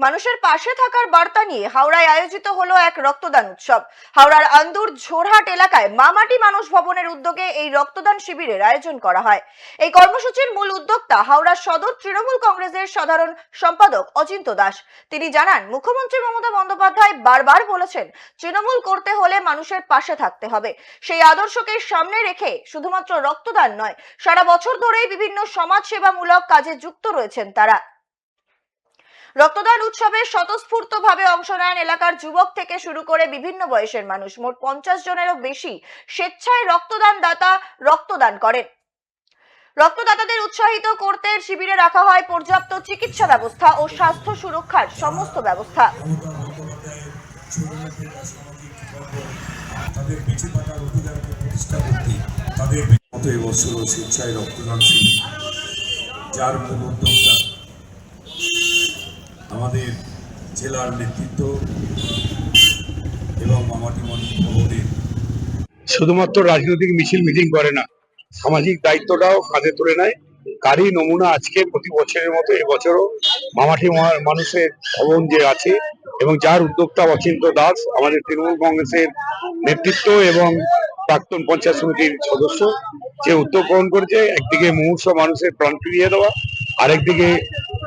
মানুষের পাশে থাকার বার্তা নিয়ে হাওড়ায় আয়োজিত হলো এক রক্তদান উৎসব। হাওড়ার আন্দুর ঝোরহাট এলাকায় মামাটি মানুষ ভবনের উদ্যোগে এই রক্তদান শিবিরের আয়োজন করা হয়। এই কর্মসূচির মূল উদ্যোক্তা হাওড়া সদর তৃণমূল কংগ্রেসের সাধারণ সম্পাদক অচিন্ত দাস। তিনি জানান, মুখ্যমন্ত্রী মমতা বন্দ্যোপাধ্যায় বারবার বলেছেন, তৃণমূল করতে হলে মানুষের পাশে থাকতে হবে। সেই আদর্শকে সামনে রেখে শুধুমাত্র রক্তদান নয়, সারা বছর ধরেই বিভিন্ন সমাজসেবামূলক কাজে যুক্ত রয়েছেন তারা। রক্তদান উৎসবে স্বতঃস্ফূর্তভাবে অংশ নেন এলাকার যুবক থেকে শুরু করে বিভিন্ন বয়সের মানুষ। মোট পঞ্চাশ জনেরও বেশি স্বেচ্ছায় রক্তদান দাতা রক্তদান করেন। রক্তদাতাদের উৎসাহিত করতে শিবিরে রাখা হয় পর্যাপ্ত চিকিৎসা ব্যবস্থা ও স্বাস্থ্য সুরক্ষার সমস্ত ব্যবস্থা। তাদের বেঁচে থাকার অধিকারকে প্রতিষ্ঠা করতে তাদের মতো স্বেচ্ছায় রক্তদান শিবির, যার মূল উদ্যোক্তা আমাদের জেলার নেতৃত্ব এবং মামাটি মন্দির শুধুমাত্র রাজনৈতিক মিছিল মিটিং করে না, সামাজিক দায়িত্বটাও কাঁধে তুলে নেয়। তারই নমুনা আজকে প্রতি বছরের মতো এবছরও মামাটি মানুষের ভবন যে আছে এবং যার উদ্যোক্তা অচিন্ত দাস, আমাদের তৃণমূল কংগ্রেসের নেতৃত্ব এবং প্রাক্তন পঞ্চায়েত সমিতির সদস্য, যে উদ্যোগ গ্রহণ করেছে, একদিকে মুমূর্ষ মানুষের প্রাণ ফিরিয়ে দেওয়া, আরেকদিকে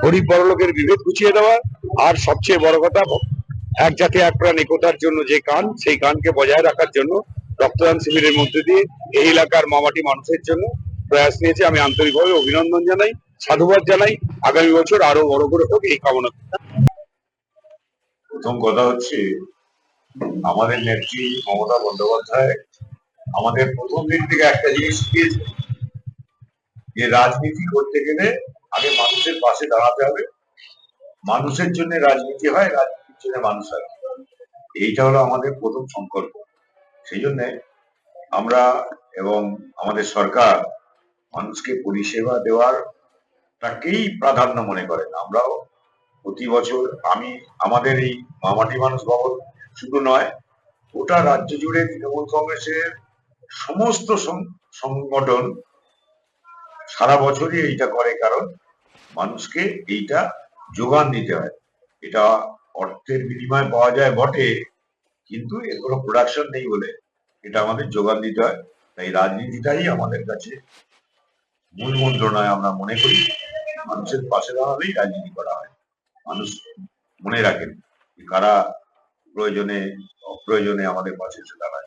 গরিব বড়লোকের বিভেদ গুছিয়ে দেওয়া, আর সবচেয়ে বড় কথা, এক জাতি এক প্রাণ একতার জন্য যে কান, সেই কানকে বজায় রাখার জন্য রক্তদান শিবিরের মধ্যে দিয়ে এই এলাকার মামাটি মানুষের জন্য প্রয়াস নিয়েছে। আমি আন্তরিকভাবে অভিনন্দন জানাই, সাধুবাদ জানাই। আগামী বছর আরও বড় করে হোক এই কামনা। প্রথম কথা হচ্ছে, আমাদের নেত্রী মমতা বন্দ্যোপাধ্যায় আমাদের প্রথম দিন থেকে একটা জিনিস শিখিয়েছে যে রাজনীতি করতে গেলে আগে মানুষের পাশে দাঁড়াতে হবে। মানুষের জন্য রাজনীতি হয়, রাজনীতির জন্য মানুষ হয়। এইটা হলো আমাদের প্রথম সংকল্প। সেই জন্যে আমরা এবং আমাদের সরকার মানুষকে পরিষেবা দেওয়ার তাকেই প্রাধান্য মনে করেন আমরাও প্রতি বছর আমি, আমাদের এই মামাটি মানুষ ভবন শুধু নয়, গোটা রাজ্য জুড়ে তৃণমূল কংগ্রেসের সমস্ত সংগঠন সারা বছরই এইটা করে, কারণ মানুষকে এইটা যোগান দিতে হয়। এটা অর্থের বিনিময়ে পাওয়া যায় বটে, কিন্তু এর কোনো প্রোডাকশন নেই বলে এটা আমাদের যোগান দিতে হয়। তাই রাজনীতিটাই আমাদের কাছে মূল মন্ত্র নয় আমরা মনে করি, মানুষের পাশে দাঁড়ালেই রাজনীতি করা হয়। মানুষ মনে রাখেন কারা প্রয়োজনে, অপ্রয়োজনে আমাদের পাশে এসে দাঁড়ায়।